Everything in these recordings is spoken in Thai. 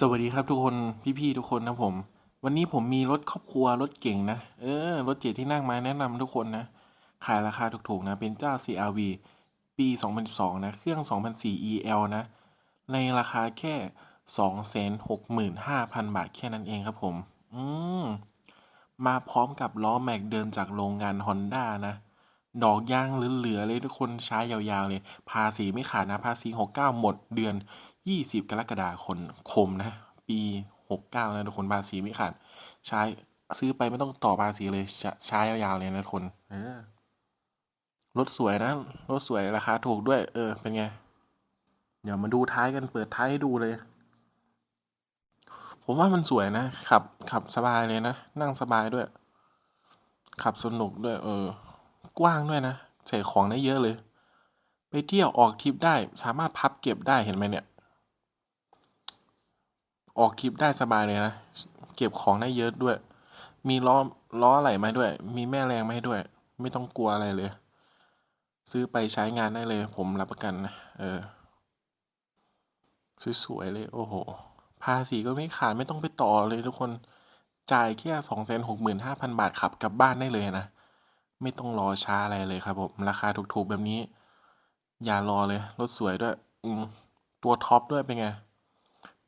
สวัสดีครับทุกคนพี่ๆทุกคนนะผม วันนี้ผมมีรถครอบครัวรถเก่งนะเออรถเจ็ดที่นั่งมาแนะนำทุกคนนะ ขายราคาถูกๆนะ เป็นเจ้า CRV ปี 2012 นะ เครื่อง 2004 EL นะ ในราคาแค่ 265,000 บาทแค่นั้นเองครับผม อืมมาพร้อมกับล้อแม็กเดิมจากโรงงาน Honda นะ ดอกยางเหลือๆเลยทุกคนใช้ยาวๆเลย ภาษีไม่ขาดนะ ภาษี 69 หมดเดือน 20 กรกฎาคมคมนะ ปี 69 นะทุกคนภาษีไม่ขาด ใช้ซื้อไปไม่ต้องต่อภาษีเลยใช้ใช้ยาวๆเลยนะทุกคนรถสวยนะรถสวยราคาถูกด้วย เออ เป็นไง เดี๋ยวมาดูท้ายกันเปิดท้ายให้ดูเลย ผมว่ามันสวยนะขับขับสบายเลยนะ นั่งสบายด้วย ขับสนุกด้วย เออ กว้างด้วยนะใส่ของได้เยอะเลย ไปเที่ยวออกทริปได้ สามารถพับเก็บได้เห็นไหมเนี่ย ออกทริปได้สบายเลยนะ เก็บของได้เยอะด้วย มีล้อล้อไหลมาด้วย มีแม่แรงมาให้ด้วย ไม่ต้องกลัวอะไรเลย ซื้อไปใช้งานได้เลย ผมรับประกันนะเออสวยๆเลย โอ้โห ภาษีก็ไม่ขาดไม่ต้องไปต่อเลยทุกคนจ่ายแค่สองแสนหกหมื่นห้าพันบาทขับกลับบ้านได้เลยนะ ไม่ต้องรอช้าอะไรเลยครับผมราคาถูกๆแบบนี้ อย่ารอเลย รถสวยด้วย อืมตัวท็อปด้วยเป็นไง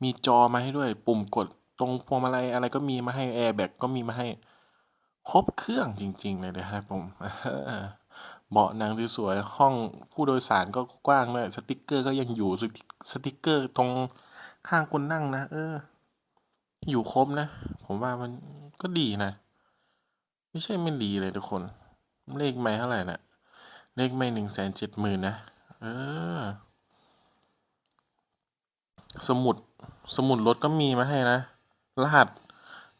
มีจอมาให้ด้วย ปุ่มกดตรงพวงมาลัยอะไรก็มีมาให้แอร์แบ็กก็มีมาให้ ครบเครื่องจริง ๆ เลยนะครับผมเบาะหนังสวยๆห้องผู้โดยสารก็กว้างด้วยสติกเกอร์ก็ยังอยู่สติกเกอร์ตรงข้างคนนั่งนะเออ อยู่ครบนะ ผมว่ามันก็ดีนะ ไม่ใช่ไม่ดีเลยทุกคน เลขไม่เท่าไหร่นะเลขไม่หนึ่งแสนเจ็ดหมื่นนะ เออ สมุด สมุดรถก็มีมาให้นะ รหัส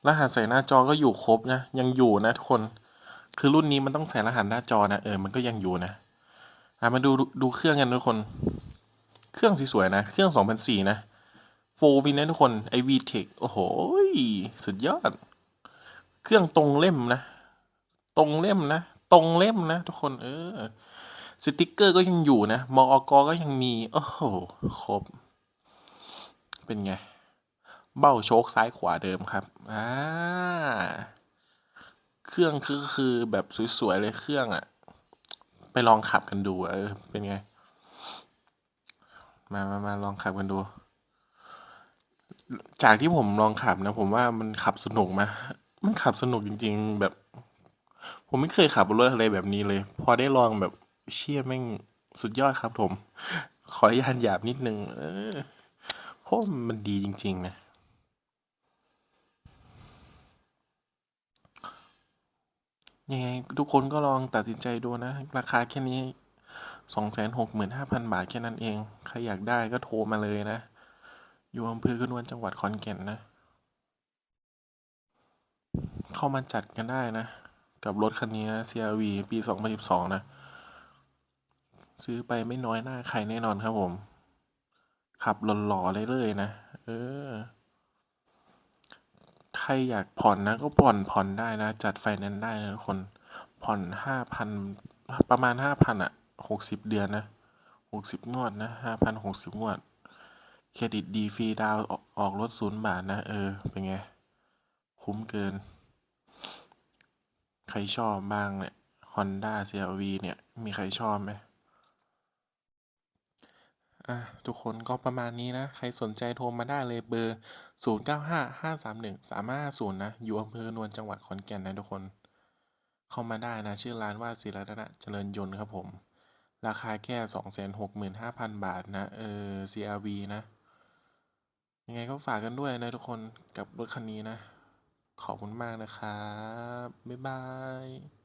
รหัสใส่หน้าจอก็อยู่ครบนะ ยังอยู่นะทุกคน คือรุ่นนี้มันต้องใส่รหัสหน้าจอนะเออ มันก็ยังอยู่นะ อะมาดูดูเครื่องกันทุกคน เครื่องสวยๆนะ เครื่องสองพันสี่นะโฟวินนะทุกคนไอวีเทคโอ้โหสุดยอด เครื่องตรงเล่มนะ ตรงเล่มนะ ตรงเล่มนะ ทุกคน เออ สติกเกอร์ก็ยังอยู่นะมอกก็ยังมี โอ้โห ครบ เป็นไง เบ้าโชคซ้ายขวาเดิมครับอ่าเครื่องคือคือแบบสวยๆเลยเครื่องอะไปลองขับกันดูเออเป็นไง มามามาลองขับกันดู จากที่ผมลองขับนะ ผมว่ามันขับสนุกมะมันขับสนุกจริง ๆ แบบ ผมไม่เคยขับรถอะไรแบบนี้เลย พอได้ลองแบบเชี่ยแม่งสุดยอดครับผม ขออนุญาตหยาบนิดนึง เออ เพราะมันดีจริง ๆ นะ ยังไง ทุกคนก็ลองตัดสินใจดูนะ ราคาแค่นี้สองแสนหกหมื่นห้าพันบาทแค่นั้นเอง ใครอยากได้ก็โทรมาเลยนะ อยู่อำเภอกระนวนจังหวัดขอนแก่นนะ เข้ามาจัดกันได้นะ กับรถคันนี้นะ CRV ปี 2012 นะ ซื้อไปไม่น้อยหน้าใครแน่นอนครับผม ขับหล่อๆเลยเลยนะ เออ ใครอยากผ่อนนะ ก็ผ่อนผ่อนได้นะ จัดไฟแนนซ์ได้นะทุกคน ผ่อนห้าพันประมาณห้าพันอะหกสิบเดือนนะหกสิบงวดนะห้าพันหกสิบงวด เครดิตดีฟรีดาวออกออกรถศูนย์บาทนะ เออ เป็นไง คุ้มเกิน ใครชอบบ้างเนี่ย Honda CRV เนี่ย มีใครชอบไหม อะทุกคนก็ประมาณนี้นะ ใครสนใจโทรมาได้เลยเบอร์ 0 9 5 5 3 1 3 5 0 นะ อยู่อำเภอนวลจังหวัดขอนแก่นนะทุกคน เข้ามาได้นะ ชื่อร้านว่าศิรรัตนะเจริญยนต์ครับผม ราคาแค่ 265,000 บาทนะ เออ CRV นะ ยังไงก็ฝากกันด้วยนะทุกคนกับรถคันนี้นะ ขอบคุณมากนะครับ บ๊ายบาย